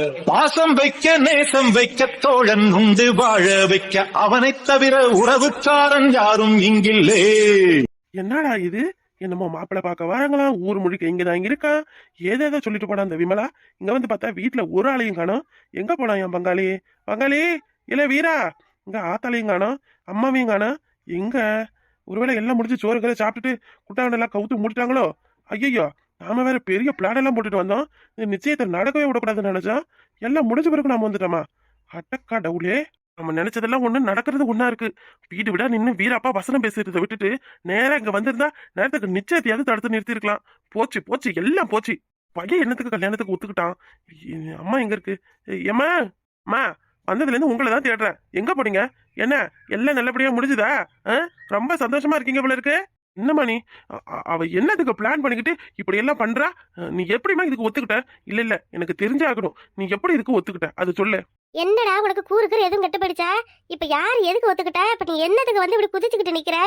பாசம் வைக்க நேசம் வைக்க தோழன் உண்டு வாழ வைக்க அவனை தவிர உறவுக்காரன் யாரும் இங்கில்லே. என்னடா இது? என்னமோ மாப்பிள்ள பார்க்க வராங்களாம். ஊர் முழுக்க இங்கதான் இருக்கான் ஏதேதோ சொல்லிட்டு போனா அந்த விமலா. இங்க வந்து பார்த்தா வீட்டுல ஒரு ஆளையும் காணோம். எங்க போனா என் பங்காளி? பங்காளி இல்ல வீரா. இங்க ஆத்தாளையும் காணும் அம்மாவையும் காணோம். எங்க? ஒருவேளை எல்லாம் முடிஞ்சு சோறு கதை சாப்பிட்டுட்டு குட்டாண்டெல்லாம் கவுத்து முடிட்டாங்களோ? ஐயோ நாம வேற பெரிய பிளான் எல்லாம் போட்டுட்டு வந்தோம். இந்த நிச்சயத்தை நடக்கவே விடக்கூடாதுன்னு நினைச்சா எல்லாம் முடிஞ்ச பிறகு நாம வந்துட்டோமா? அட்டக்கா டவுலே நம்ம நினைச்சதெல்லாம் ஒண்ணு நடக்கிறது ஒண்ணா இருக்கு. வீடு விட நின்று வீரப்பா வசனம் பேசுறதை விட்டுட்டு நேரா இங்க வந்திருந்தா நேரத்துக்கு நிச்சயத்தையாவது தடுத்து நிறுத்திருக்கலாம். போச்சு போச்சு எல்லாம் போச்சு. பையன் என்னத்துக்கு கல்யாணத்துக்கு ஒத்துக்கிட்டான்? அம்மா எங்க இருக்கு? ஏம்மா அம்மா வந்ததுலேருந்து உங்களை தான் தேடுறேன். எங்கே போனீங்க? என்ன எல்லாம் நல்லபடியாக முடிஞ்சுதா? ஆ? ரொம்ப சந்தோஷமா இருக்கீங்க போல இருக்கு. என்னம்மா நீ? அவ என்னதுக்கு பிளான் பண்ணிக்கிட்டு இப்படி எல்லாம் பண்றா? நீ எப்படிம்மா இதுக்கு ஒத்துக்கிட்ட? இல்ல இல்ல எனக்கு தெரிஞ்சாகணும். நீ எப்படி இதுக்கு ஒத்துக்கிட்ட? அது சொல்லு. என்னடா உனக்கு கூறுக்குற எதுவும் கெட்டு போயிடுச்சா? இப்ப யார் எதுக்கு ஒத்துக்கிட்ட? இப்ப நீ என்னதுக்கு வந்து இப்படி குதிச்சுக்கிட்டு நிக்கிற?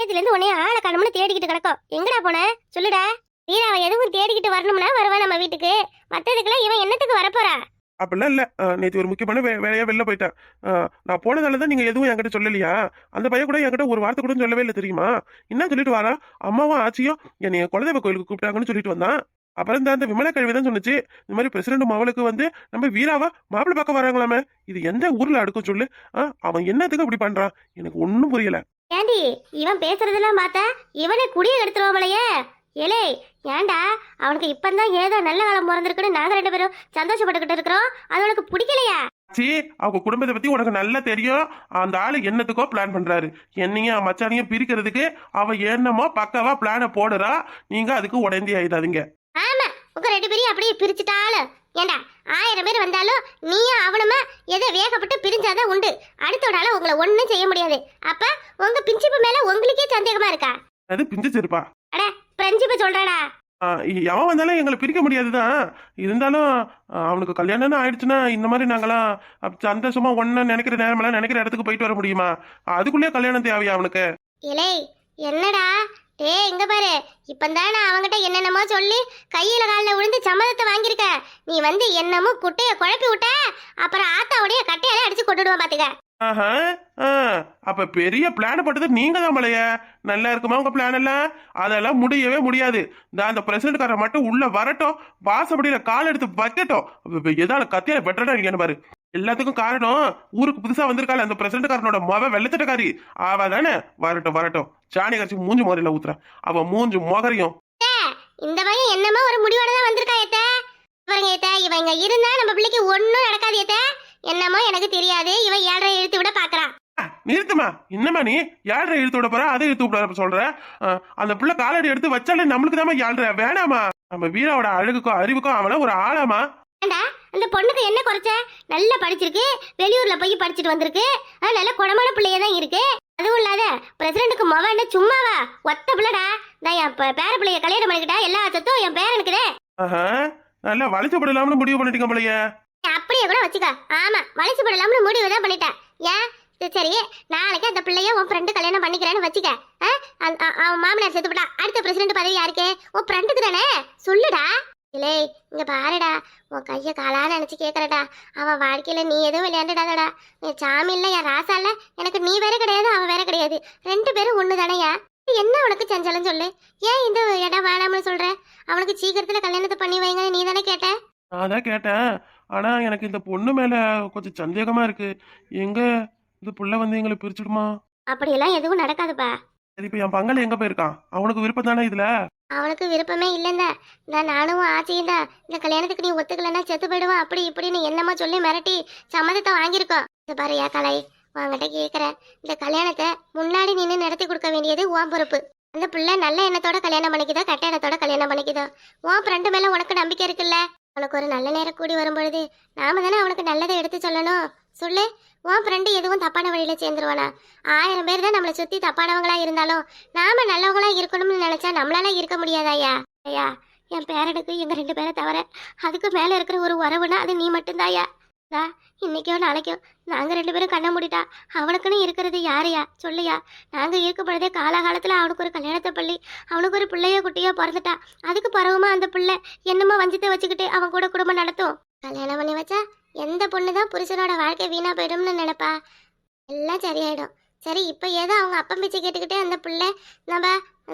இதுல இருந்து உன்னைய ஆளை காணும்னு தேடிக்கிட்டு கிடக்கும். எங்கடா போன? சொல்லுடா. வீராவை எதுவும் தேடிக்கிட்டு வரணும்னா வருவா நம்ம வீட்டுக்கு. மத்ததுக்கெல்லாம் இவன் என்னத்துக்கு வரப்போறா? அப்படிலாம் இல்ல. நேற்று நேத்து ஒரு முக்கியமான வே- வேலையா வெளில போயிட்டேன். நான் போனதால தான் நீங்க எதுவும் என்கிட்ட சொல்லலையா? அந்த பையன் கூட என்கிட்ட ஒரு வார்த்தை கூட சொல்லவே இல்லை தெரியுமா? என்ன சொல்லிட்டு வாரா? அம்மாவும் ஆச்சியும் என்னைய குலதெய்வ கோயிலுக்கு கூப்பிட்டாங்கன்னு சொல்லிட்டு வந்தான். அப்புறம் இந்த அந்த விமலா கல்வி தான் சொன்னிச்சு. இந்த மாதிரி பிரசிடண்ட் மவளுக்கு வந்து நம்ம வீராவா மாப்பிள்ளை பார்க்க வராங்களாமே. இது எந்த ஊர்ல அடுக்கும் சொல்லு? அவன் என்னத்துக்கு அப்படி பண்றான் எனக்கு ஒன்றும் புரியல. ஏண்டி இவன் பேசுறதெல்லாம் பார்த்தா இவனை குடிய எடுத்துருவாங்களையே ஏலே ஏன்டா அவனுக்கு இப்பந்தான் ஏதோ நல்ல காலம் பிறந்திருக்குன்னு நாங்க ரெண்டு பேரும் சந்தோஷப்பட்டுக்கிட்டு இருக்கிறோம். அது உனக்கு பிடிக்கலையா? சி அவங்க குடும்பத்தை பத்தி உனக்கு நல்லா தெரியும். அந்த ஆளு என்னத்துக்கோ பிளான் பண்றாரு. என்னையும் மச்சானையும் பிரிக்கிறதுக்கு அவ என்னமோ பக்கவா பிளான போடுறா. நீங்க அதுக்கு உடந்தி ஆயிடாதீங்க. ஆமா உங்க ரெண்டு பேரையும் அப்படியே பிரிச்சுட்டாலும். ஏண்டா ஆயிரம் பேர் வந்தாலும் நீயும் அவனுமா எதை வேகப்பட்டு பிரிஞ்சாதான் உண்டு. அடுத்தவனால உங்களை ஒண்ணும் செய்ய முடியாது. அப்ப உங்க பிஞ்சிப்பு மேல உங்களுக்கே சந்தேகமா இருக்கா? அது பிஞ்சு செருப்பா. அட பிரெஞ்சிப்பு சொல்றாடா எவன் வந்தாலும் எங்களை பிரிக்க முடியாதுதான். இருந்தாலும் அவனுக்கு கல்யாணம்னு ஆயிடுச்சுன்னா இந்த மாதிரி நாங்களாம் சந்தோஷமா ஒன்னா நினைக்கிற நேரமெல்லாம் நினைக்கிற இடத்துக்கு போயிட்டு வர முடியுமா? அதுக்குள்ளேயே கல்யாணம் தேவையா அவனுக்கு? இலே என்னடா? டேய் இங்க பாரு. இப்பந்தான் நான் அவங்கிட்ட என்னென்னமோ சொல்லி கையில காலில் விழுந்து சம்மதத்தை வாங்கியிருக்க நீ வந்து என்னமோ குட்டைய குழப்பி விட்ட அப்புறம் ஆத்தாவுடைய கட்டையால அடிச்சு கொண்டுடுவான் பாத்துக்க. ஆஹா ஆ, அப்ப பெரிய பிளான் போட்டது நீங்க தான் மலைய. நல்லா இருக்குமா உங்க பிளான் எல்லாம்? அதெல்லாம் முடியவே முடியாது. இந்த அந்த பிரசிடண்ட்காரன் மட்டும் உள்ள வரட்டும். வாசப்படியில கால் எடுத்து வைக்கட்டும். எதால கத்தியால வெட்டடா பாரு. எல்லாத்துக்கும் காரணம் ஊருக்கு புதுசா வந்திருக்காள் அந்த பிரசிடண்ட்காரனோட மொவ வெள்ளத்திட்டக்காரி அவ தானே? வரட்டும் வரட்டும். சாணி கரைச்சி மூஞ்சி மோரில ஊத்துறா. அவ மூஞ்சி மொகரையும். இந்த பையன் என்னமோ ஒரு முடிவோட தான் வந்திருக்கா ஏத்த. இவங்க ஏத்த. இருந்தா நம்ம பிள்ளைக்கு ஒன்னும் நடக்காது ஏத்த. என்னமோ எனக்கு தெரியாது இவன் ஏழரை இழுத்து விட பாக்குறான் நிறுத்துமா என்னம்மா நீ? யாழ்ற இழுத்து விட போற அதை இழுத்து விட சொல்ற? அந்த பிள்ளை காலடி எடுத்து வச்சாலே நம்மளுக்கு தாம்மா யாழ்ற வேணாமா நம்ம வீராவோட அழகுக்கும் அறிவுக்கும் அவன ஒரு ஆளாமா ஏண்டா அந்த பொண்ணுக்கு என்ன குறைச்ச? நல்லா படிச்சிருக்கு வெளியூர்ல போய் படிச்சுட்டு வந்திருக்கு. நல்ல குணமான பிள்ளைய தான் இருக்கு. அதுவும் இல்லாத பிரசிடண்ட்டுக்கு மொவ என்ன சும்மாவா? ஒத்த பிள்ளைடா. நான் என் பேர பிள்ளைய கல்யாணம் பண்ணிக்கிட்டா எல்லா சொத்தும் என் பேரனுக்குதே. நல்லா வளைச்சப்படலாம்னு முடிவு பண்ணிட்டீங்க போலயே. அப்படியே கூட வச்சுக்க. ஆமா வளைச்சு போடலாம்னு முடிவு தான் பண்ணிட்டேன் ஏன்? சரி, நாளைக்கு அந்த பிள்ளைய உன் ஃப்ரெண்டு கல்யாணம் பண்ணிக்கிறேன்னு வச்சுக்க. அவன் மாமனார் செத்துப்படா அடுத்த பிரசிடண்ட் பதவி யாருக்கு? உன் ஃப்ரெண்டுக்கு தானே? சொல்லுடா. இல்லை இங்க பாருடா. உன் கைய காலா நினைச்சு கேட்கறடா அவன் வாழ்க்கையில நீ எதுவும் விளையாண்டுடாதடா. என் சாமி இல்ல என் ராசா இல்ல. எனக்கு நீ வேற கிடையாது அவன் வேற கிடையாது. ரெண்டு பேரும் ஒண்ணு தானையா என்ன உனக்கு செஞ்சாலும் சொல்லு. ஏன் இந்த இடம் வேணாம்னு சொல்ற? அவனுக்கு சீக்கிரத்துல கல்யாணத்தை பண்ணி வைங்க நீ தானே கேட்ட? நான் தான் கேட்டேன். ஆனா எனக்கு இந்த பொண்ணு மேல கொஞ்சம் சந்தேகமா இருக்கு. எங்க இந்த புள்ள வந்து எங்களை பிரிச்சுடுமா? அப்படியெல்லாம் எதுவும் நடக்காதுப்பா. சரி இப்ப என் பங்காளி எங்க போயிருக்கான்? அவனுக்கு விருப்பம் தானே இதுல? அவனுக்கு விருப்பமே இல்லைந்த. இந்த நானும் ஆச்சையும் தான் இந்த கல்யாணத்துக்கு நீ ஒத்துக்கலைன்னா செத்து போயிடுவான். அப்படி இப்படின்னு என்னமோ சொல்லி மிரட்டி சம்மதத்தை வாங்கியிருக்கோம் இது பாரு ஏ கலை உன்கிட்ட கேட்குறேன் இந்த கல்யாணத்தை முன்னாடி நின்று நடத்தி கொடுக்க வேண்டியது உன் பொறுப்பு. அந்த பிள்ளை நல்ல எண்ணத்தோட கல்யாணம் பண்ணிக்குதோ கெட்ட எண்ணத்தோட கல்யாணம் பண்ணிக்குதோ. உன் ஃப்ரெண்டு மேல உனக்கு நம்பிக்கை இருக்குல்ல? உனக்கு ஒரு நல்ல நேரம் கூடி வரும்பொழுது நாம தானே அவனுக்கு நல்லதை எடுத்து சொல்லணும். சொல்லு. உன் ஃப்ரெண்டு எதுவும் தப்பான வழியில் சேர்ந்துருவானா? ஆயிரம் பேர் தான் நம்மளை சுற்றி தப்பானவங்களா இருந்தாலும் நாம நல்லவங்களா இருக்கணும்னு நினைச்சா நம்மளால இருக்க முடியாதாயா ஐயா என் பேரனுக்கு எங்கள் ரெண்டு பேரை தவிர அதுக்கு மேலே இருக்கிற ஒரு உறவுனா அது நீ மட்டும்தாயா தா இன்னைக்கோ நாளைக்கோ. நாங்கள் ரெண்டு பேரும் கண்ண மூடிட்டா அவனுக்குன்னு இருக்கிறது யாரையா? சொல்லையா. நாங்கள் இருக்கும் பொழுதே அவனுக்கு ஒரு கல்யாணத்தை பள்ளி அவனுக்கு ஒரு பிள்ளையோ குட்டியோ பிறந்துட்டா. அதுக்கு பரவமா அந்த பிள்ளை என்னமோ வஞ்சத்தை வச்சுக்கிட்டு அவன் கூட குடும்பம் நடத்தும். கல்யாணம் பண்ணி வச்சா எந்த பொண்ணு தான் புருஷனோட வாழ்க்கை வீணா போயிடும்னு நினைப்பா. எல்லாம் சரியாயிடும். சரி இப்போ ஏதோ அவங்க அப்பன் பிச்சை கேட்டுக்கிட்டே அந்த பிள்ளை நம்ம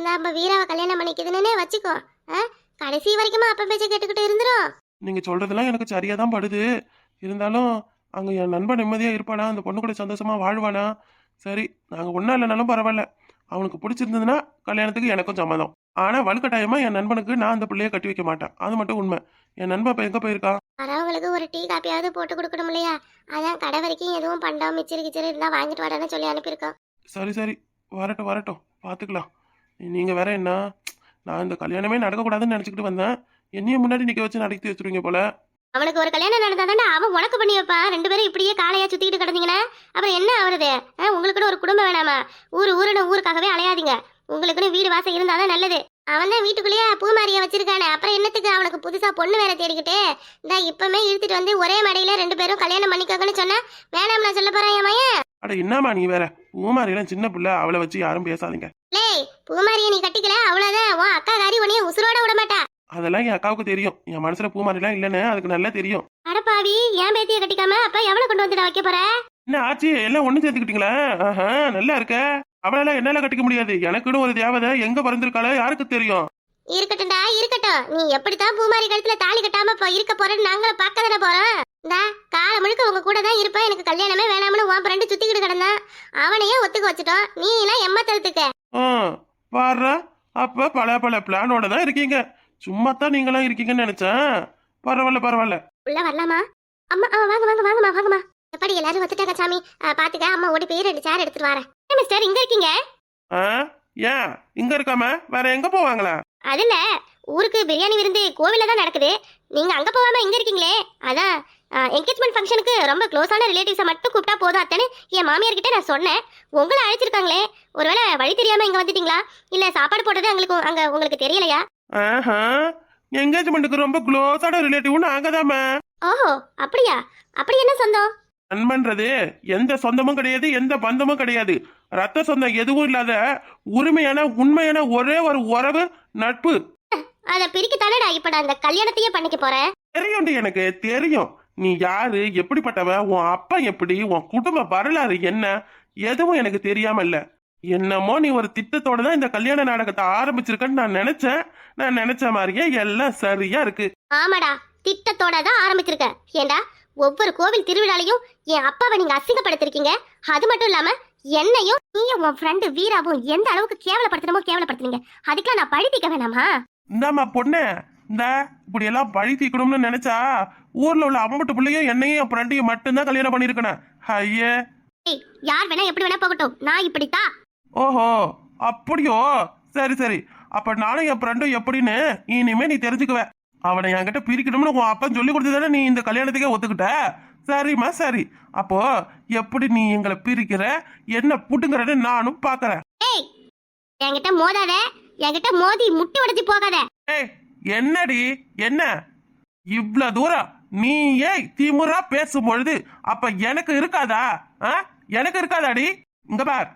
நம்ம வீராவை கல்யாணம் பண்ணிக்குதுன்னே வச்சுக்கோ. ஆ? கடைசி வரைக்குமா அப்பன் பிச்சை கேட்டுக்கிட்டு இருந்துடும் நீங்க சொல்றதெல்லாம் எனக்கு சரியா தான் படுது. இருந்தாலும் அங்க என் நண்பன் நிம்மதியா இருப்பானா? அந்த பொண்ணு கூட சந்தோஷமா வாழ்வானா? சரி நாங்க ஒண்ணா இல்லைனாலும் பரவாயில்ல. அவனுக்கு பிடிச்சிருந்ததுன்னா கல்யாணத்துக்கு எனக்கும் சம்மதம். ஆனா வலுக்கட்டாயமா என் நண்பனுக்கு நான் அந்த பிள்ளைய கட்டி வைக்க மாட்டேன். அது மட்டும் உண்மை. என் நண்பன் இப்ப எங்க போயிருக்கான் வரவங்களுக்கு ஒரு டீ காப்பியாவது போட்டு கொடுக்கணும் இல்லையா? அதான் கடை வரைக்கும் எதுவும் பண்டம் மிச்சரி கிச்சரி இருந்தா வாங்கிட்டு வாடான்னு சொல்லி அனுப்பியிருக்கோம் சரி சரி. வரட்டும் வரட்டும். பார்த்துக்கலாம் நீங்க வேற என்ன? நான் இந்த கல்யாணமே நடக்கக்கூடாதுன்னு நினச்சிக்கிட்டு வந்தேன். என்னையும் முன்னாடி நிக்க வச்சு நடத்தி வச்சிருவீங்க போல. அவனுக்கு ஒரு கல்யாணம் நடந்தாதானே அவன் உனக்கு பண்ணி வைப்பான் ரெண்டு பேரும் இப்படியே காலையா சுத்திக்கிட்டு கிடந்தீங்கன்னா அப்புறம் என்ன ஆகுறது உங்களுக்குன்னு ஒரு குடும்பம் வேணாமா? ஊர் ஊருன்னு ஊருக்காகவே அலையாதீங்க. உங்களுக்குன்னு வீடு வாசல் இருந்தாதான் நல்லது. அவன் தான் வீட்டுக்குள்ளேயே பூமாரியை வச்சிருக்கானே. அப்புறம் என்னத்துக்கு அவனுக்கு புதுசா பொண்ணு வேற தேடிக்கிட்டு? இந்த இப்பமே இழுத்துட்டு வந்து ஒரே மடையில ரெண்டு பேரும் கல்யாணம் பண்ணிக்கோங்கன்னு சொன்னா வேணாம் நான் சொல்ல போறேன் என் அட என்னம்மா நீ வேற? பூமாரியெல்லாம் சின்ன பிள்ளை அவளை வச்சு யாரும் பேசாதீங்க. லேய் பூமாரியை நீ என் அக்காவுக்கு தெரியும். என் மனசுல பூமாரிலாம் இல்லைன்னு அதுக்கு நல்லா தெரியும். அடப்பாவி ஏன் பேத்திய கட்டிக்காம அப்ப எவ்வளவு கொண்டு வந்துட வைக்க போற? என்ன ஆச்சு? எல்லாம் ஒண்ணு சேர்த்துக்கிட்டீங்களா? நல்லா இருக்க. அவளெல்லாம் என்னால கட்டிக்க முடியாது. எனக்குன்னு ஒரு தேவதை எங்க பிறந்திருக்காளோ யாருக்கு தெரியும்? இருக்கட்டும்டா இருக்கட்டும். நீ எப்படித்தான் பூமாரி கழுத்துல தாலி கட்டாம இப்ப இருக்க போறேன்னு நாங்களும் பார்க்க தானே போறோம்? இந்தா காலம் முழுக்க உங்க கூட தான் இருப்பேன். எனக்கு கல்யாணமே வேணாம்னு உன் ஃப்ரெண்டு சுத்திக்கிட்டு கிடந்தான். அவனையே ஒத்துக்க வச்சுட்டோம். நீ எல்லாம் எம்மத்தறதுக்கு ஆ பாடுறா அப்ப பல பல பிளானோட தான் இருக்கீங்க. சும்மா தான் நீங்களாம் இருக்கீங்கன்னு நினைச்சேன். பரவாயில்ல பரவாயில்ல. உள்ள வரலாமா? அம்மா ஆ, வாங்க வாங்க வாங்கம்மா வாங்கம்மா. எப்படி எல்லாரும் வந்துட்டாங்க சாமி? ஆ, பாத்துக்க அம்மா ஓடி போய் ரெண்டு சேர் எடுத்துட்டு வரேன். என்ன மிஸ்டர் இங்க இருக்கீங்க? ஆ ஏன்? இங்க இருக்காம? வேற எங்க போவாங்களா? அதுல ஊருக்கு பிரியாணி விருந்து கோவில்ல தான் நடக்குது. நீங்க அங்க போகாம இங்க இருக்கீங்களே. அதான் என்கேஜ்மெண்ட் ஃபங்க்ஷனுக்கு ரொம்ப க்ளோஸான ரிலேட்டிவ்ஸை மட்டும் கூப்பிட்டா போதும் அத்தனை என் மாமியார் கிட்ட நான் சொன்னேன். உங்களை அழைச்சிருக்காங்களே. ஒருவேளை வழி தெரியாம இங்க வந்துட்டீங்களா? இல்ல சாப்பாடு போட்டது உங்களுக்கு அங்க உங்களுக்கு தெரியலையா? ஆஹா என்கேஜ்மெண்ட்டுக்கு ரொம்ப க்ளோஸான ரிலேட்டிவ் நாங்கதாம்மா ஓஹோ அப்படியா? அப்படி என்ன சொந்தம்? நண்பன்றது எந்த சொந்தமும் கிடையாது எந்த பந்தமும் கிடையாது. ரத்த சொந்தம் எதுவும் இல்லாத உரிமையான உண்மையான ஒரே ஒரு உறவு நட்பு. அதை பிரிக்கத்தானடா இப்ப நான் இந்த கல்யாணத்தையே பண்ணிக்க போறேன்? தெரியும்டி எனக்கு தெரியும். நீ யாரு எப்படிப்பட்டவ உன் அப்பா எப்படி உன் குடும்ப வரலாறு என்ன எதுவும் எனக்கு தெரியாம இல்ல. என்னமோ நீ ஒரு திட்டத்தோட தான் இந்த கல்யாண நாடகத்தை ஆரம்பிச்சிருக்கன்னு நான் நினைச்சேன். நான் நினைச்ச மாதிரியே எல்லாம் சரியா இருக்கு. ஆமாடா திட்டத்தோட தான் ஆரம்பிச்சிருக்க ஏண்டா ஒவ்வொரு கோவில் திருவிழாலையும் என் அப்பாவை நீங்க அசிங்கப்படுத்திருக்கீங்க. அது மட்டும் இல்லாம என்னையும் நீயும் உன் ஃப்ரெண்டு வீராவும் எந்த அளவுக்கு கேவலப்படுத்தணுமோ கேவலப்படுத்துறீங்க அதுக்கெல்லாம் நான் பழி தீர்க்க வேணாமா? இந்தாம்மா பொண்ணு. இந்த இப்படி எல்லாம் பழி தீக்கணும்னு நினைச்சா ஊர்ல உள்ள அம்மட்டு பிள்ளையும் என்னையும் என் ஃப்ரெண்டையும் மட்டும்தான் கல்யாணம் பண்ணிருக்கணும் ஐயே. ஏய் யார் வேணா எப்படி வேணா போகட்டும். நான் இப்படித்தான். ஓஹோ அப்படியோ? சரி சரி. அப்ப நானும் என் ஃப்ரெண்டும் எப்படின்னு இனிமே நீ தெரிஞ்சுக்குவ. அவனை என்கிட்ட பிரிக்கணும்னு உன் அப்பன் சொல்லி கொடுத்ததானே நீ இந்த கல்யாணத்துக்கே ஒத்துக்கிட்ட? சரிம்மா சரி. அப்போ எப்படி நீ எங்களை பிரிக்கிற? என்ன புட்டுங்கிறன்னு நானும் பாக்குறேன். ஏய் என்கிட்ட மோதாத. என்கிட்ட மோதி முட்டி உடைச்சு போகாத. ஏய் என்னடி? என்ன? இவ்வளவு தூரம் நீ ஏய் திமுறா பேசும் பொழுது அப்ப எனக்கு இருக்காதா? எனக்கு இருக்காதாடி? இங்க பார்.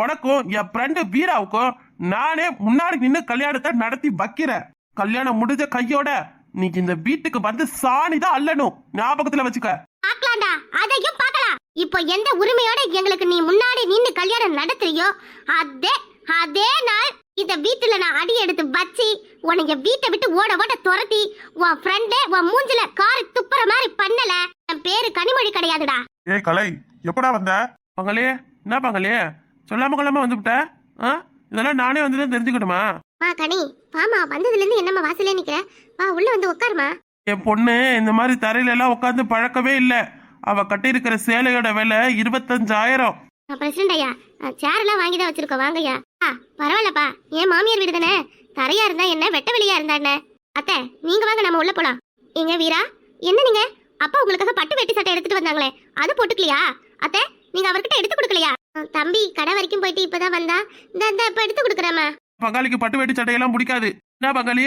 உனக்கும் என் ஃப்ரெண்டு வீராவுக்கும் நானே முன்னாடி நின்னு கல்யாணத்தை நடத்தி வைக்கிறேன். கல்யாணம் முடிஞ்ச கையோட நீ இந்த வீட்டுக்கு வந்து சாணி தான் அள்ளணும் ஞாபகத்துல வச்சுக்க. பார்க்கலாம்டா. அதையும் பார்க்கலாம். இப்போ எந்த உரிமையோட எங்களுக்கு நீ முன்னாடி நின்னு கல்யாணம் நடத்துறியோ அதே அதே நாள் இந்த வீட்டுல நான் அடி எடுத்து வச்சு உனக்கு வீட்டை விட்டு ஓட ஓட துரத்தி உன் ஃப்ரெண்டே உன் மூஞ்சில காரி துப்புற மாதிரி பண்ணல. என் பேரு கனிமொழி கிடையாதுடா. ஏய் கலை எப்படா வந்த? பங்களே என்ன பங்களே சொல்லாம கொள்ளாம வந்துவிட்ட ஆ? இதெல்லாம் நானே வந்து தான் தெரிஞ்சுக்கணுமா? மா கனி வாமா வந்ததுல இருந்து என்னம்மா வாசலே நிக்கிற? வா உள்ள வந்து உட்காருமா என் பொண்ணு இந்த மாதிரி தரையில எல்லாம் உட்காந்து பழக்கவே இல்லை. அவ கட்டியிருக்கிற சேலையோட விலை இருபத்தஞ்சாயிரம். பிரசிடண்ட் ஐயா சேர் எல்லாம் வாங்கி தான் வச்சிருக்கோம். வாங்கய்யா ஆ பரவாயில்லப்பா. என் மாமியார் வீடு தானே? தரையா இருந்தா என்ன வெட்ட வெளியா இருந்தா என்ன? அத்தை நீங்க வாங்க நம்ம உள்ள போலாம். எங்க வீரா என்ன நீங்க? அப்பா உங்களுக்காக பட்டு வெட்டி சட்டை எடுத்துட்டு வந்தாங்களே. அது போட்டுக்கலையா? அத்தை நீங்க அவர்கிட்ட எடுத்து கொடுக்கலையா? தம்பி கடை வரைக்கும் போயிட்டு இப்பதான் வந்தா. இந்த இந்த இப்ப எடுத்து கொடுக்குறேம்மா. பங்காளிக்கு பட்டு வெட்டி சட்டையெல்லாம் பிடிக்காது. என்ன பங்காளி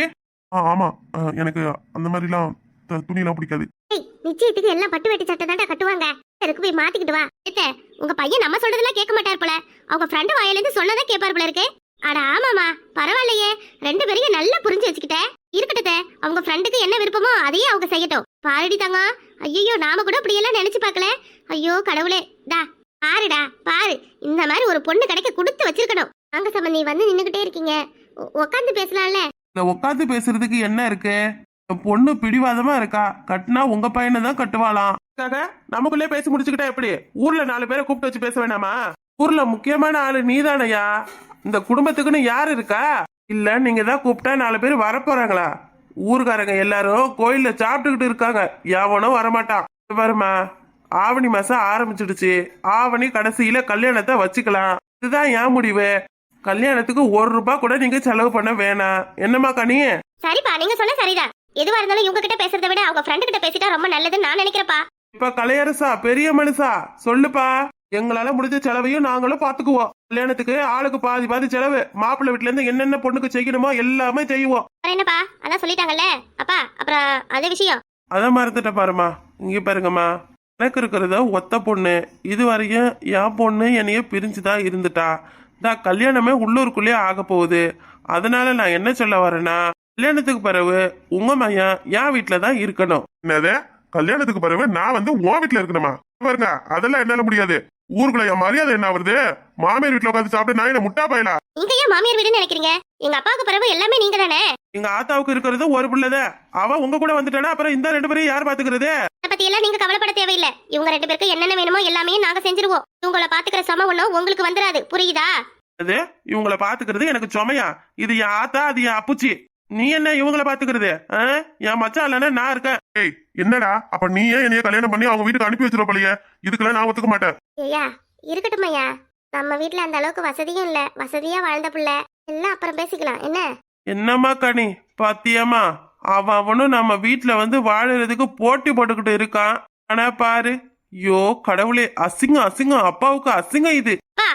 ஆ ஆமா. எனக்கு அந்த மாதிரிலாம் த- துணியெல்லாம் பிடிக்காது. ஏய் நிச்சயத்துக்கு எல்லாம் பட்டு வெட்டி சட்டை தான்டா கட்டுவாங்க. இருக்கு போய் மாத்திக்கிட்டு வா. ஏத்த உங்க பையன் நம்ம சொல்றதெல்லாம் கேட்க மாட்டார் போல. அவங்க ஃப்ரெண்டு வாயில இருந்து சொன்னதே கேட்பார் போல இருக்கு. அட ஆமாமா பரவாயில்லையே. ரெண்டு பேரையும் நல்லா புரிஞ்சு வச்சுக்கிட்ட. இருக்கட்டே அவங்க ஃப்ரெண்டுக்கு என்ன விருப்பமோ அதையே அவங்க செய்யட்டும். பாருடி தங்கம். ஐயோ நாம கூட அப்படியெல்லாம் நினைச்சு பார்க்கல. ஐயோ கடவுளே. டா பாருடா பாரு. இந்த மாதிரி ஒரு பொண்ணு கிடைக்க கொடுத்து வச்சிருக்கணும். அங்க சம்பந்தி வந்து நின்னுகிட்டே இருக்கீங்க. உ- உக்காந்து பேசலாம்ல? இந்த உட்காந்து பேசுறதுக்கு என்ன இருக்கு? பொண்ணு பிடிவாதமா இருக்கா? கட்டினா உங்க பையனை தான் கட்டுவாளாம் நமக்குள்ளே பேசி முடிச்சுக்கிட்டா எப்படி? ஊர்ல நாலு பேரை கூப்பிட்டு வச்சு பேச வேணாமா? ஊர்ல முக்கியமான ஆளு நீதானையா? இந்த குடும்பத்துக்குன்னு யார் இருக்கா? இல்ல நீங்க தான் கூப்பிட்டா நாலு பேர் வரப்போறாங்களா? ஊர்க்காரங்க எல்லாரும் கோயில்ல சாப்பிட்டுக்கிட்டு இருக்காங்க. எவனும் வரமாட்டான். இங்க பாருமா ஆவணி மாசம் ஆரம்பிச்சிடுச்சு. ஆவணி கடைசியில கல்யாணத்தை வச்சுக்கலாம். இதுதான் என் முடிவு. கல்யாணத்துக்கு ஒரு ரூபாய் கூட நீங்க செலவு பண்ண வேணாம். என்னம்மா கனி? சரிப்பா நீங்க சொன்ன சரிதான். எதுவா இருந்தாலும் இவங்க கிட்ட பேசுறதை விட அவங்க ஃப்ரெண்டு கிட்ட பேசிட்டா ரொம்ப நல்லதுன்னு நான் நினைக்கிறேன்ப்பா. இப்ப கலையரசா பெரிய மனுஷா? சொல்லுப்பா. எங்களால முடிஞ்ச செலவையும் நாங்களும் பாத்துக்குவோம். கல்யாணத்துக்கு ஆளுக்கு பாதி பாதி செலவு. மாப்பிள்ளை வீட்டுல இருந்து என்னென்ன பொண்ணுக்கு செய்யணுமோ எல்லாமே செய்வோம். என்னப்பா? அதான் சொல்லிட்டாங்கல்ல? அப்பா அப்புறம் அதே விஷயம். அதான் மறந்துட்ட பாருமா இங்க பாருங்கம்மா. எனக்கு இருக்கிறத ஒத்த பொண்ணு. இது வரையும் என் பொண்ணு என்னைய பிரிஞ்சுதான் இருந்துட்டா. தான் கல்யாணமே உள்ளூருக்குள்ளேயே ஆக போகுது. அதனால நான் என்ன சொல்ல வரேன்னா கல்யாணத்துக்கு பிறகு உங்க மையன் என் வீட்டுல தான் இருக்கணும். என்னது? கல்யாணத்துக்கு பிறகு நான் வந்து உன் வீட்டுல இருக்கணுமா? பாருங்க அதெல்லாம் என்னால முடியாது. ஊருக்குள்ள என் மரியாதை என்ன வருது மாமியார் வீட்டுல உட்காந்து சாப்பிட்டு நான் என்ன முட்டா பயலா? நீங்க ஏன் மாமியார் வீடுன்னு நினைக்கிறீங்க? எங்க அப்பாவுக்கு பிறகு எல்லாமே நீங்க தானே எங்க ஆத்தாவுக்கு இருக்கிறது ஒரு பிள்ளைத அவ உங்க கூட வந்துட்டானா? அப்புறம் இந்த ரெண்டு பேரையும் யார் பாத்துக்கிறது? அதை பத்தி எல்லாம் நீங்க கவலைப்பட தேவையில்லை. இவங்க ரெண்டு பேருக்கு என்னென்ன வேணுமோ எல்லாமே நாங்க செஞ்சிருவோம். இவங்கள பாத்துக்கிற சம ஒண்ணும் உங்களுக்கு வந்துராது. புரியுதா? அது இவங்கள பாத்துக்கிறது எனக்கு சுமையா? இது என் ஆத்தா அது என் அப்புச்சி. நீ என்ன இவங்கள பாத்துக்கிறது? என் மச்சான் இல்லைன்னா நான் இருக்கேன். ஏய் என்னடா? அப்ப நீ ஏன் என்னைய கல்யாணம் பண்ணி அவங்க வீட்டுக்கு அனுப்பி வச்சிருவ போலயே? இதுக்கெல்லாம் நான் ஒத்துக்க மாட்டேன். ஐயா இருக்கட்டும் ஐயா. நம்ம வீட்ல அந்த அளவுக்கு வசதியும் இல்ல. வசதியா வாழ்ந்த புள்ள. எல்லாம் அப்புறம் பேசிக்கலாம். என்ன? என்னம்மா கனி பாத்தியம்மா. அவன் அவனும் நம்ம வீட்டுல வந்து வாழறதுக்கு போட்டி போட்டுக்கிட்டு இருக்கான். ஆனா பாரு யோ கடவுளே அசிங்கம் அசிங்கம் அப்பாவுக்கு அசிங்கம் இது. பா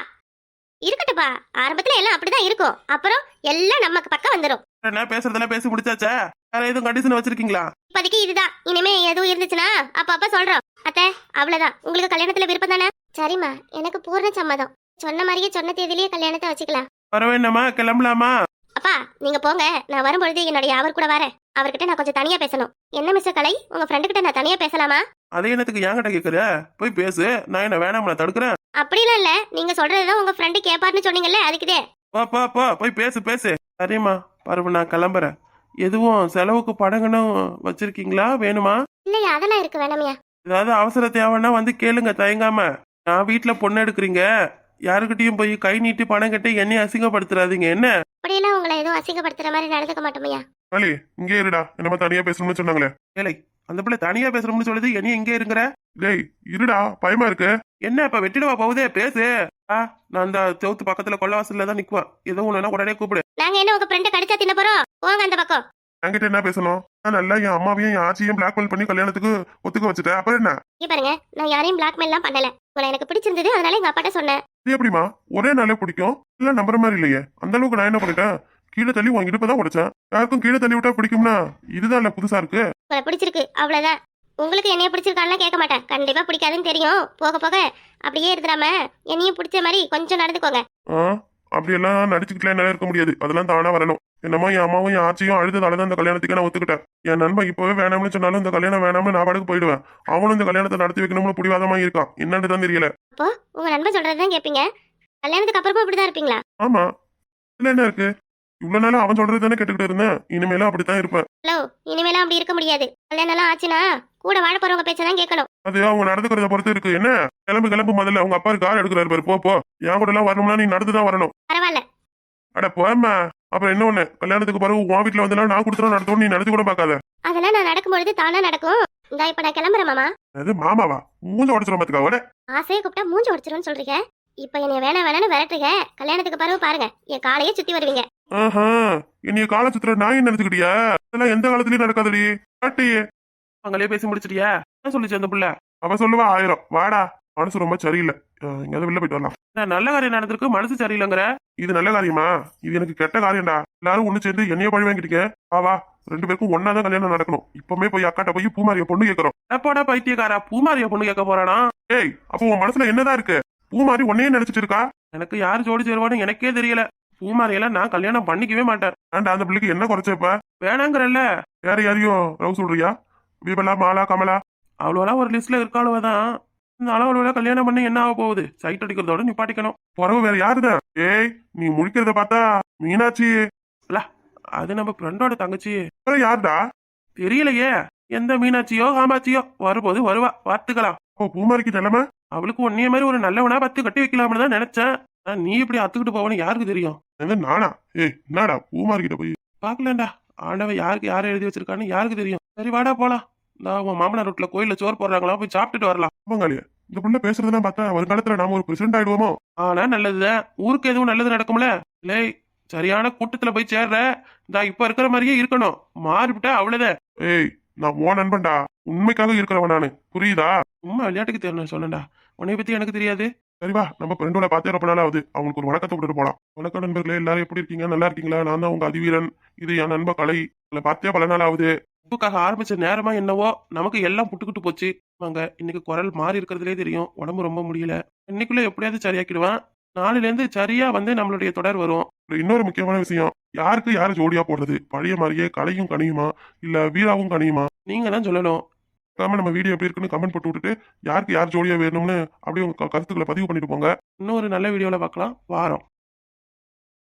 இருக்கட்டும்பா ஆரம்பத்துல எல்லாம் அப்படிதான் இருக்கும். அப்புறம் எல்லாம் நமக்கு பக்கம் வந்துரும். என்ன பேசுறதெல்லாம் பேசி முடிச்சாச்சா? வேற எதுவும் கண்டிஷன் வச்சிருக்கீங்களா? இப்போதைக்கு இதுதான். இனிமே எதுவும் இருந்துச்சுன்னா அப்ப அப்ப சொல்றோம். அத்தை அவ்வளவுதான். உங்களுக்கு கல்யாணத்துல விருப்பம் தானே? சரிம்மா. எனக்கு பூர்ண சம்மதம். சொன்ன மாதிரியே சொன்ன தேதியிலேயே கல்யாணத்தை வச்சுக்கலாம். வர வேண்டாமா? கிளம்பலாமா? அப்பா நீங்க போங்க. நான் வரும்பொழுது என்னுடைய அவர் கூட வரேன். அவர்கிட்ட நான் கொஞ்சம் தனியா பேசணும். என்ன மிஸ்டர் கலை? உங்க ஃப்ரெண்டு கிட்ட நான் தனியா பேசலாமா? அதே என்னத்துக்கு என்கிட்ட கேக்குற? போய் பேசு. நான் என்ன வேணாம் நான் தடுக்கிறேன். அப்படிலாம் இல்ல. நீங்க சொல்றதுதான் உங்க ஃப்ரெண்டு கேப்பாருன்னு சொன்னீங்கல்ல அதுக்குதே. போ போ போ. போய் பேசு பேசு. சரிம்மா. பரவு நான் கிளம்புறேன். எதுவும் செலவுக்கு படங்கணும் வச்சிருக்கீங்களா? வேணுமா? இல்லையா அதெல்லாம் இருக்கு வேணாமியா? ஏதாவது அவசர தேவைன்னா வந்து கேளுங்க தயங்காம. நான் வீட்டுல பொண்ணு எடுக்கிறீங்க. யாருக்கிட்டயும் போய் கை நீட்டி பணம் கட்டி என்னையும் அசிங்கப்படுத்துறாதீங்க. என்ன? அப்படியெல்லாம் உங்களை எதுவும் அசிங்கப்படுத்துற மாதிரி நடந்துக்க மாட்டோமையா களி இங்கே இருடா. என்னமா தனியா பேசணும்னு சொன்னாங்களே. ஏலை அந்த பிள்ளை தனியா பேசுறோம்னு சொல்லுது என்னையும் இங்கே இருக்கிற டேய் இருடா. பயமா இருக்கு. என்ன இப்ப வெட்டிடுவா போகுதே? பேசு. ஆ நான் அந்த செவுத்து பக்கத்துல கொள்ளவாசல்ல தான் நிக்குவேன் ஏதோ ஒண்ணுனா உடனே கூப்பிடு. நாங்க என்ன உங்க ஃப்ரெண்டை கடிச்சா தின்ன போறோம்? போங்க அந்த பக்கம். என்கிட்ட என்ன பேசணும்? நான் நல்லா என் அம்மாவையும் என் ஆச்சியும் பிளாக்மெயில் பண்ணி கல்யாணத்துக்கு ஒத்துக்க வச்சுட்டேன். அப்புறம் என்ன? இங்க பாருங்க நான் யாரையும் பிளாக்மெயில்லாம் பண்ணல. உங்களை எனக்கு பிடிச்சிருந்தது அதனால எங்க அப்பாட்ட சொன்னேன். இது எப்படிமா ஒரே நாளே பிடிக்கும். இல்ல நம்புற மாதிரி இல்லையே. அந்த அளவுக்கு நான் என்ன பண்ணிட்டேன்? கீழே தள்ளி உன் இடுப்பு தான் உடைச்சேன். யாருக்கும் கீழே தள்ளி விட்டா பிடிக்கும்னா இதுதான் இல்ல புதுசா இருக்கு. பிடிச்சிருக்கு அவ்வளவுதான். உங்களுக்கு என்னைய பிடிச்சிருக்கான்லாம் கேட்க மாட்டேன். கண்டிப்பா பிடிக்காதுன்னு தெரியும். போக போக அப்படியே இருந்துடாம என்னையும் பிடிச்ச மாதிரி கொஞ்சம் நடந்துக்கோங்க. அப்படியெல்லாம் நடிச்சுக்கிட்டுலாம் என்னால இருக்க முடியாது. அதெல்லாம் தானா வரணும். என்னமோ என் அம்மாவும் என் ஆச்சியும் அழுததால தான் இந்த கல்யாணத்துக்கு நான் ஒத்துக்கிட்டேன். என் நண்பன் இப்பவே வேணாம்னு சொன்னாலும் இந்த கல்யாணம் வேணாம்னு நான் பாட்டுக்கு போயிடுவேன். அவனும் இந்த கல்யாணத்தை நடத்தி வைக்கணும்னு பிடிவாதமா இருக்கான். என்னன்னு தான் தெரியல. அப்போ உங்க நண்பன் சொல்றதுதான் கேட்பீங்க கல்யாணத்துக்கு அப்புறமா இப்படிதான் இருப்பீங்களா? ஆமா. இதுல என்ன இருக்கு? இவ்வளவு நாளா அவன் சொல்றது தானே கேட்டுக்கிட்டு இருந்தேன். இனிமேலும் அப்படித்தான் இருப்பேன். ஹலோ இனிமேலாம் அப்படி இருக்க முடியாது. கல்யாணம் எல்லாம் ஆச்சுன்னா கூட வாழ போறவங்க பேச்சதான் கேட்கணும். அது அவங்க நடந்துக்கிறத பொறுத்து இருக்கு. என்ன? கிளம்பு கிளம்பு முதல்ல. அவங்க அப்பா கார் எடுக்கிறாரு பாரு. போ போ. என் கூட எல்லாம் வரணும்னா நீ நடந்து தான் வரணும். பரவாயில்ல. அட போம்மா. அப்புறம் என்ன ஒண்ணு? கல்யாணத்துக்கு பிறகு உன் வீட்டுல வந்து நான் கொடுத்துரும் நடத்தணும் நீ நினைச்சு கூட பார்க்காத. அதெல்லாம் நான் நடக்கும்பொழுது தானா நடக்கும். இந்த இப்ப நான் கிளம்புறேன் மாமா. அது மாமாவா? மூஞ்ச உடச்சிடும் பாத்துக்கா உட ஆசையை கூப்பிட்டா மூஞ்சி உடச்சிரும்னு சொல்றீங்க. இப்ப என்னைய வேணாம் வேணாம்னு விரட்டுறீங்க. கல்யாணத்துக்கு பிறகு பாருங்க என் காலையே சுத்தி வருவீங்க. ஆஹா என்னைய கால சுத்துற நான் நினைச்சுக்கிட்டியா? இதெல்லாம் எந்த காலத்துலயும் நடக்காதடி. பாட்டி அவங்களே பேசி முடிச்சிட்டியா? என்ன சொல்லுச்சு அந்த புள்ள? அவ சொல்லுவா ஆயிரம். வாடா. மனசு ரொம்ப சரியில்லை. எங்கேயாவது வெளில போயிட்டு வரலாம். நான் நல்ல காரியம் நடந்திருக்கு. மனசு சரியில்லைங்கிற. இது நல்ல காரியமா? இது எனக்கு கெட்ட காரியம்டா. எல்லாரும் ஒண்ணு சேர்ந்து என்னைய பழி வாங்கிட்டீங்க வா வா. ரெண்டு பேருக்கும் ஒன்னா தான் கல்யாணம் நடக்கணும். இப்பவுமே போய் அக்காட்ட போய் பூமாரிய பொண்ணு கேட்கறோம். எப்போடா பைத்தியக்காரா. பூமாரிய பொண்ணு கேட்க போறானா? ஏய் அப்போ உன் மனசுல என்னதான் இருக்கு? பூமாரி உன்னையே நினைச்சிட்டு இருக்கா? எனக்கு யார் ஜோடி சேருவான்னு எனக்கே தெரியல. பூமாரியெல்லாம் நான் கல்யாணம் பண்ணிக்கவே மாட்டேன். ஏன்டா அந்த பிள்ளைக்கு என்ன குறைச்சப்ப வேணாங்கிறல்ல. வேற யாரையும் லவ் சொல்றியா? விமலா மாலா கமலா? அவ்வளோலாம் ஒரு லிஸ்ட்ல இருக்காளுவ இருந்தாலும் அவ்வளோ கல்யாணம் பண்ணி என்ன ஆக போகுது? சைட் அடிக்கிறதோட நிப்பாட்டிக்கணும். பிறகு வேற யாருதான் ஏய் நீ முடிக்கிறத பார்த்தா மீனாட்சி. அது நம்ம ஃப்ரெண்டோட தங்கச்சி. யாருடா? தெரியலையே. எந்த மீனாட்சியோ காமாட்சியோ? வரும்போது வருவா. பார்த்துக்கலாம். ஓ பூமாரிக்கு நிலைமை அவளுக்கு ஒன்னே மாதிரி ஒரு நல்லவனா பத்து கட்டி வைக்கலாம்னு தான் நினைச்சேன். நீ இப்படி அத்துக்கிட்டு போவனு யாருக்கு தெரியும்? நானா? ஏய் என்னடா பூமாரிக்கிட்ட போய்? பார்க்கலாம்டா ஆண்டவன் யாருக்கு யாரை எழுதி வச்சிருக்கான்னு யாருக்கு தெரியும்? சரி வாடா போலாம். நான் உன் மாமனார் வீட்டுல கோயில்ல சோறு போடுறாங்களா? போய் சாப்பிட்டுட்டு வரலாம். பங்காளிய இந்த புள்ள பேசுறதெல்லாம் பார்த்தா வருங்காலத்துல நாம ஒரு பிரசிடண்ட் ஆயிடுவோமோ? ஆனா நல்லதுதான் ஊருக்கு எதுவும் நல்லது நடக்கும்ல? இல்லை சரியான கூட்டத்துல போய் சேர்ற. நான் இப்ப இருக்கிற மாதிரியே இருக்கணும். மாறிவிட்டா அவ்வளவுதான் ஏய் நான் உன் நண்பன்டா. உண்மைக்காக இருக்கிறவன் நானு. புரியுதா? சும்மா விளையாட்டுக்கு தெரியணும் சொன்னேன்டா. உன்னை பத்தி எனக்கு தெரியாது. சரி வா நம்ம ஃப்ரெண்டோட பார்த்தே ரொம்ப நாள் ஆகுது. அவங்களுக்கு ஒரு வணக்கத்தை விட்டுட்டு போலாம். வணக்கம் நண்பர்களே எல்லாரும் எப்படி இருக்கீங்க? நல்லா இருக்கீங்களா? நான் தான் உங்க அதிவீரன். இது என் நண்ப கலை உங்களை பார்த்தே பல நாள் ஆகுது. உப்புக்காக ஆரம்பிச்ச நேரமா என்னவோ நமக்கு எல்லாம் புட்டுக்கிட்டு போச்சு. வாங்க இன்னைக்கு குரல் மாறி இருக்கிறதுலே தெரியும். உடம்பு ரொம்ப முடியல. இன்னைக்குள்ள எப்படியாவது சரியாக்கிடுவேன். நாளையில இருந்து சரியா வந்து நம்மளுடைய தொடர் வரும். இன்னொரு முக்கியமான விஷயம். யாருக்கு யாரு ஜோடியா போடுறது? பழைய மாதிரியே கலையும் கனியுமா? இல்ல வீராவும் கனியுமா? நீங்க தான் சொல்லணும். மறக்காம நம்ம வீடியோ எப்படி இருக்குன்னு கமெண்ட் போட்டு விட்டுட்டு யாருக்கு யார் ஜோடியா வேணும்னு அப்படியே உங்க கருத்துக்களை பதிவு பண்ணிட்டு போங்க. இன்னொரு நல்ல வீடியோல பார்க்கலாம். வாரம்.